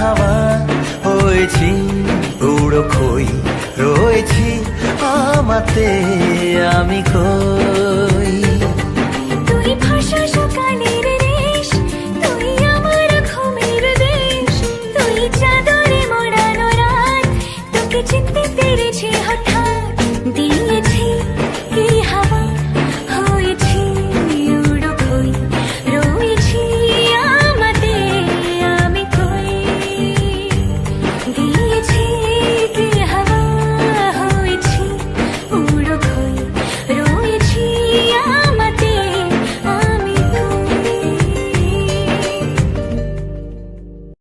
হাওয়া হয়েছি উড়ো খই রয়েছি। আমাতে আমি কই